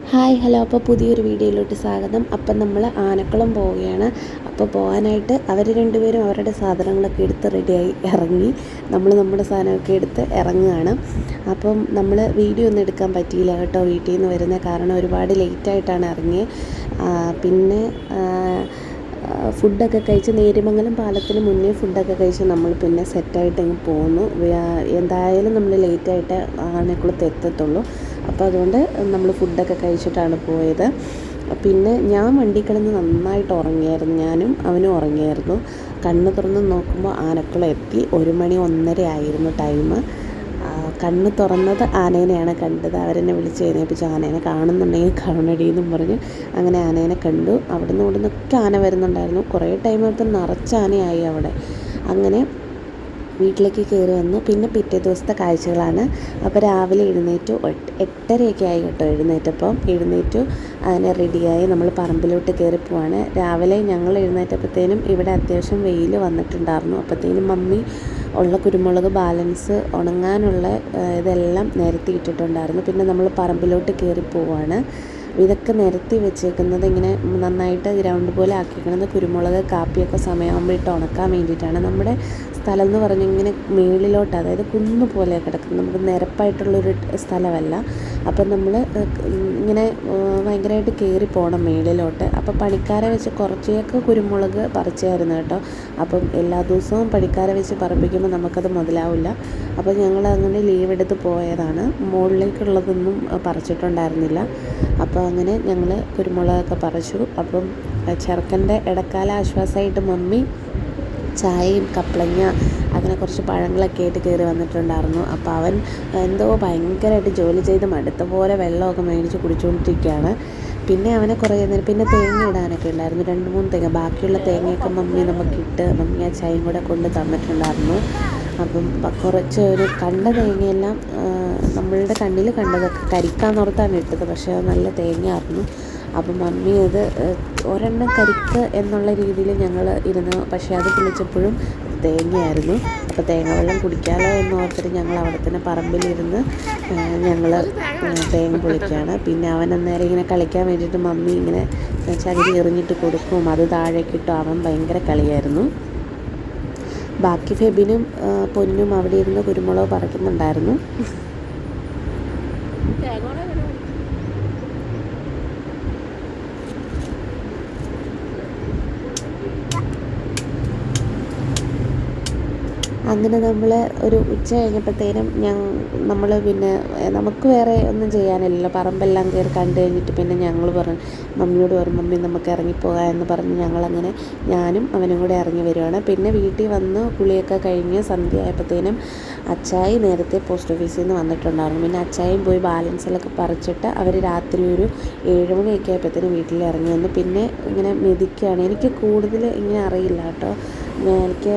Hi hello. അപ്പോൾ പുതിയൊരു വീഡിയോയിലോട്ട് സ്വാഗതം. അപ്പം നമ്മൾ ആനക്കുളം പോവുകയാണ്. അപ്പോൾ പോകാനായിട്ട് അവർ രണ്ടുപേരും അവരുടെ സാധനങ്ങളൊക്കെ എടുത്ത് റെഡിയായി ഇറങ്ങി. നമ്മൾ നമ്മുടെ സാധനമൊക്കെ എടുത്ത് ഇറങ്ങുകയാണ്. അപ്പം നമ്മൾ വീഡിയോ ഒന്നും എടുക്കാൻ പറ്റിയില്ല കേട്ടോ വീട്ടിൽ നിന്ന് വരുന്ന കാരണം ഒരുപാട് ലേറ്റായിട്ടാണ് ഇറങ്ങിയത് പിന്നെ ഫുഡൊക്കെ കഴിച്ച് നേരിമംഗലം പാലത്തിന് മുന്നേ ഫുഡൊക്കെ കഴിച്ച് നമ്മൾ പിന്നെ സെറ്റായിട്ട് അങ്ങ് പോന്നു. എന്തായാലും നമ്മൾ ലേറ്റായിട്ട് ആനക്കുളത്ത് എത്തത്തുള്ളൂ. അപ്പോൾ അതുകൊണ്ട് നമ്മൾ ഫുഡൊക്കെ കഴിച്ചിട്ടാണ് പോയത്. പിന്നെ ഞാൻ വണ്ടി കിടന്ന് നന്നായിട്ട് ഉറങ്ങിയായിരുന്നു. ഞാനും അവനും ഉറങ്ങിയായിരുന്നു. കണ്ണ് തുറന്ന് നോക്കുമ്പോൾ ആനക്കുളം എത്തി. ഒരു മണി ഒന്നര ആയിരുന്നു ടൈം. കണ്ണ് തുറന്നത് ആനേനെയാണ് കണ്ടത്. അവരെന്നെ വിളിച്ച് എഴുന്നേപ്പിച്ച് ആനേനെ കാണുന്നുണ്ടെങ്കിൽ കാണടി എന്നും പറഞ്ഞ് അങ്ങനെ ആനേനെ കണ്ടു. അവിടെ നിന്ന് ഇവിടെ നിന്നൊക്കെ ആന വരുന്നുണ്ടായിരുന്നു. കുറേ ടൈം ആയിട്ട് നിറച്ച ആനയായി അവിടെ. അങ്ങനെ വീട്ടിലേക്ക് കയറി വന്നു. പിന്നെ പിറ്റേ ദിവസത്തെ കാഴ്ചകളാണ്. അപ്പോൾ രാവിലെ എഴുന്നേറ്റു. എട്ട് എട്ടരയൊക്കെ ആയി കേട്ടോ എഴുന്നേറ്റപ്പം. എഴുന്നേറ്റു. അതിനെ റെഡിയായി നമ്മൾ പറമ്പിലോട്ട് കയറി പോവാണ്. രാവിലെ ഞങ്ങൾ എഴുന്നേറ്റപ്പോഴത്തേനും ഇവിടെ അത്യാവശ്യം വെയിൽ വന്നിട്ടുണ്ടായിരുന്നു. അപ്പോഴത്തേനും മമ്മി ഉള്ള കുരുമുളക് ബാലൻസ് ഉണങ്ങാനുള്ള ഇതെല്ലാം നിരത്തി ഇട്ടിട്ടുണ്ടായിരുന്നു. പിന്നെ നമ്മൾ പറമ്പിലോട്ട് കയറി പോവാണ്. ഇതൊക്കെ നിരത്തി വെച്ചേക്കുന്നത് ഇങ്ങനെ നന്നായിട്ട് ഗ്രൗണ്ട് പോലെ ആക്കിയിരിക്കുന്നത് കുരുമുളക് കാപ്പിയൊക്കെ സമയമാകുമ്പോൾ ഇട്ട് ഉണക്കാൻ വേണ്ടിയിട്ടാണ്. നമ്മുടെ സ്ഥലം എന്ന് പറഞ്ഞാൽ ഇങ്ങനെ മേളിലോട്ട് അതായത് കുന്ന് പോലെ കിടക്കുന്നത്. നമുക്ക് നിരപ്പായിട്ടുള്ളൊരു സ്ഥലമല്ല. അപ്പം നമ്മൾ ഇങ്ങനെ ഭയങ്കരമായിട്ട് കയറി പോകണം മേളിലോട്ട്. അപ്പോൾ പണിക്കാരെ വെച്ച് കുറച്ചൊക്കെ കുരുമുളക് പറിച്ചായിരുന്നു കേട്ടോ. അപ്പം എല്ലാ ദിവസവും പണിക്കാരെ വെച്ച് പറപ്പിക്കുമ്പോൾ നമുക്കത് മുതലാവില്ല. അപ്പോൾ ഞങ്ങൾ അങ്ങനെ ലീവ് എടുത്ത് പോയതാണ്. മുകളിലേക്കുള്ളതൊന്നും പറിച്ചിട്ടുണ്ടായിരുന്നില്ല. അപ്പോൾ അങ്ങനെ ഞങ്ങൾ കുരുമുളകൊക്കെ പറിച്ചു. അപ്പം ചെറുക്കന്റെ ഇടക്കാല ആശ്വാസമായിട്ട് മമ്മി ചായയും കപ്പളങ്ങ അങ്ങനെ കുറച്ച് പഴങ്ങളൊക്കെ ആയിട്ട് കയറി വന്നിട്ടുണ്ടായിരുന്നു. അപ്പോൾ അവൻ എന്തോ ഭയങ്കരമായിട്ട് ജോലി ചെയ്ത് മടുത്ത പോലെ വെള്ളമൊക്കെ മേടിച്ച് കുടിച്ചുകൊണ്ടിരിക്കുകയാണ് പിന്നെ അവനെ കുറേ നേരം പിന്നെ തേങ്ങ ഇടാനൊക്കെ ഉണ്ടായിരുന്നു. രണ്ട് മൂന്ന് തേങ്ങ ബാക്കിയുള്ള തേങ്ങയൊക്കെ മമ്മി നമുക്കിട്ട് മമ്മി ആ ചായയും കൂടെ കൊണ്ട് തന്നിട്ടുണ്ടായിരുന്നു. അപ്പം കുറച്ച് ഒരു കണ്ട തേങ്ങയെല്ലാം നമ്മളുടെ കണ്ണിൽ കണ്ടതൊക്കെ കരിക്കാന്നോർത്താണ് ഇട്ടത്. പക്ഷേ അത് നല്ല തേങ്ങയായിരുന്നു. അപ്പം മമ്മി അത് ഒരെണ്ണം കരിക്ക് എന്നുള്ള രീതിയിൽ ഞങ്ങൾ ഇരുന്ന്. പക്ഷേ അത് കുളിച്ചപ്പോഴും തേങ്ങയായിരുന്നു. അപ്പോൾ തേങ്ങ വെള്ളം കുടിക്കാമല്ലോ എന്ന് ഓർത്തിട്ട് ഞങ്ങൾ അവിടെ തന്നെ പറമ്പിലിരുന്ന് ഞങ്ങൾ തേങ്ങ പൊളിക്കുകയാണ് പിന്നെ അവൻ അന്നേരം ഇങ്ങനെ കളിക്കാൻ വേണ്ടിയിട്ട് മമ്മി ഇങ്ങനെ ചകിരി എറിഞ്ഞിട്ട് കൊടുക്കും. അത് താഴേക്കിട്ടും അവൻ ഭയങ്കര കളിയായിരുന്നു. ബാക്കി ഫെബിനും പൊന്നും അവിടെ ഇരുന്ന് കുരുമുളക് പറിക്കുന്നുണ്ടായിരുന്നു. അങ്ങനെ നമ്മൾ ഒരു ഉച്ച കഴിഞ്ഞപ്പോഴത്തേനും ഞങ്ങൾ നമ്മൾ പിന്നെ നമുക്ക് വേറെ ഒന്നും ചെയ്യാനില്ലല്ലോ. പറമ്പെല്ലാം കയറി കണ്ടു കഴിഞ്ഞിട്ട് പിന്നെ ഞങ്ങൾ പറഞ്ഞു മമ്മിയോട് പറഞ്ഞു മമ്മി നമുക്ക് ഇറങ്ങിപ്പോകാം എന്ന് പറഞ്ഞ് ഞങ്ങളങ്ങനെ ഞാനും അവനും കൂടെ ഇറങ്ങി വരുവാണ്. പിന്നെ വീട്ടിൽ വന്ന് കുളിയൊക്കെ കഴിഞ്ഞ് സന്ധ്യ ആയപ്പോഴത്തേനും അച്ചായി നേരത്തെ പോസ്റ്റ് ഓഫീസിൽ നിന്ന് വന്നിട്ടുണ്ടായിരുന്നു. പിന്നെ അച്ചായും പോയി ബാലൻസിലൊക്കെ പറിച്ചിട്ട് അവർ രാത്രി ഒരു ഏഴ് മണിയൊക്കെ ആയപ്പോഴത്തേനും വീട്ടിൽ ഇറങ്ങി വന്നു. പിന്നെ ഇങ്ങനെ മെതിക്കുകയാണ്. എനിക്ക് കൂടുതൽ ഇങ്ങനെ അറിയില്ല കേട്ടോ. എനിക്ക്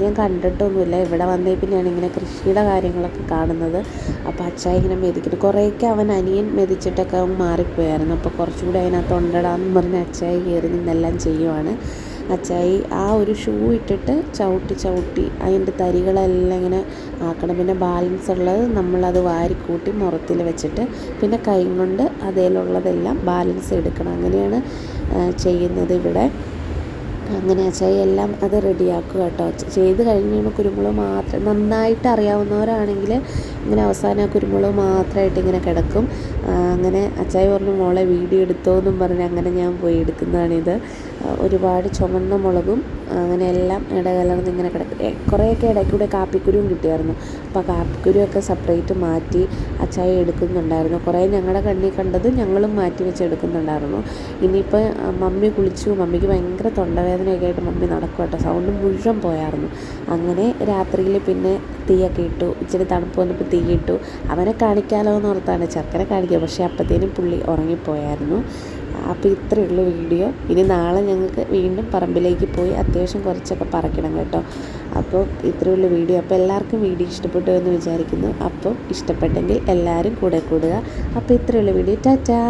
ഞാൻ കണ്ടിട്ടൊന്നുമില്ല. ഇവിടെ വന്നതിൽ പിന്നെയാണ് ഇങ്ങനെ കൃഷിയുടെ കാര്യങ്ങളൊക്കെ കാണുന്നത്. അപ്പോൾ അച്ഛ ഇങ്ങനെ മെതിക്കുന്നു. കുറേയൊക്കെ അവൻ അനിയൻ മെതിച്ചിട്ടൊക്കെ അവൻ മാറിപ്പോയായിരുന്നു. അപ്പോൾ കുറച്ചുകൂടി അതിനകത്ത് ഉണ്ടടാന്ന് പറഞ്ഞ് അച്ചായി കയറി നിന്നെല്ലാം ചെയ്യുവാണ്. അച്ചായി ആ ഒരു ഷൂ ഇട്ടിട്ട് ചവിട്ടി ചവിട്ടി അതിന്റെ തരികളെല്ലാം ഇങ്ങനെ ആക്കണം. പിന്നെ ബാലൻസ് ഉള്ളത് നമ്മളത് വാരിക്കൂട്ടി മുറത്തിൽ വെച്ചിട്ട് പിന്നെ കൈ കൊണ്ട് അതിലുള്ളതെല്ലാം ബാലൻസ് എടുക്കണം. അങ്ങനെയാണ് ചെയ്യുന്നത് ഇവിടെ. അങ്ങനെ വെച്ചാൽ എല്ലാം അത് റെഡിയാക്കുക കേട്ടോ. ചെയ്ത് കഴിഞ്ഞ് കുരുമുളക് മാത്രം നന്നായിട്ട് അറിയാവുന്നവരാണെങ്കിൽ ഇങ്ങനെ അവസാനം ആ കുരുമുളക് മാത്രമായിട്ട് ഇങ്ങനെ കിടക്കും. അങ്ങനെ അച്ചായി പറഞ്ഞു മോളെ വീഡിയോ എടുത്തോ എന്നും പറഞ്ഞ് അങ്ങനെ ഞാൻ പോയി എടുക്കുന്നതാണിത്. ഒരുപാട് ചുമന്ന മുളകും അങ്ങനെ എല്ലാം ഇടകലർന്ന് ഇങ്ങനെ കിടക്കും. കുറേയൊക്കെ ഇടയ്ക്കൂടെ കാപ്പിക്കുരുവും കിട്ടിയായിരുന്നു. അപ്പോൾ കാപ്പിക്കുരുവൊക്കെ സെപ്പറേറ്റ് മാറ്റി അച്ചായി എടുക്കുന്നുണ്ടായിരുന്നു. കുറേ ഞങ്ങളുടെ കണ്ണിൽ കണ്ടത് ഞങ്ങളും മാറ്റി വെച്ച് എടുക്കുന്നുണ്ടായിരുന്നു. ഇനിയിപ്പോൾ മമ്മി കുളിച്ചു മമ്മിക്ക് ഭയങ്കര തൊണ്ടവേദനയൊക്കെ ആയിട്ട് മമ്മി നടക്കും കേട്ടോ. സൗണ്ട് മുഴുവൻ പോയായിരുന്നു അങ്ങനെ രാത്രിയിൽ പിന്നെ തീയൊക്കെ ഇട്ടു. ഇച്ചിരി തണുപ്പ് വന്നപ്പോൾ തീ ഇട്ടു. അവനെ കാണിക്കാമല്ലോ എന്ന് ഓർത്താണ് ചെറുക്കനെ കാണിക്കുക. പക്ഷേ അപ്പോഴത്തേനും പുള്ളി ഉറങ്ങിപ്പോയായിരുന്നു അപ്പോൾ ഇത്രയേ ഉള്ളൂ വീഡിയോ. ഇനി നാളെ ഞങ്ങൾക്ക് വീണ്ടും പറമ്പിലേക്ക് പോയി അത്യാവശ്യം കുറച്ചൊക്കെ പറിക്കണം കേട്ടോ. അപ്പോൾ ഇത്രയേ ഉള്ളൂ വീഡിയോ. അപ്പോൾ എല്ലാവർക്കും വീഡിയോ ഇഷ്ടപ്പെട്ടു എന്ന് വിചാരിക്കുന്നു. അപ്പോൾ ഇഷ്ടപ്പെട്ടെങ്കിൽ എല്ലാവരും കൂടെ കൂടുക. അപ്പോൾ ഇത്രയേ ഉള്ളൂ വീഡിയോ. ടാറ്റാ.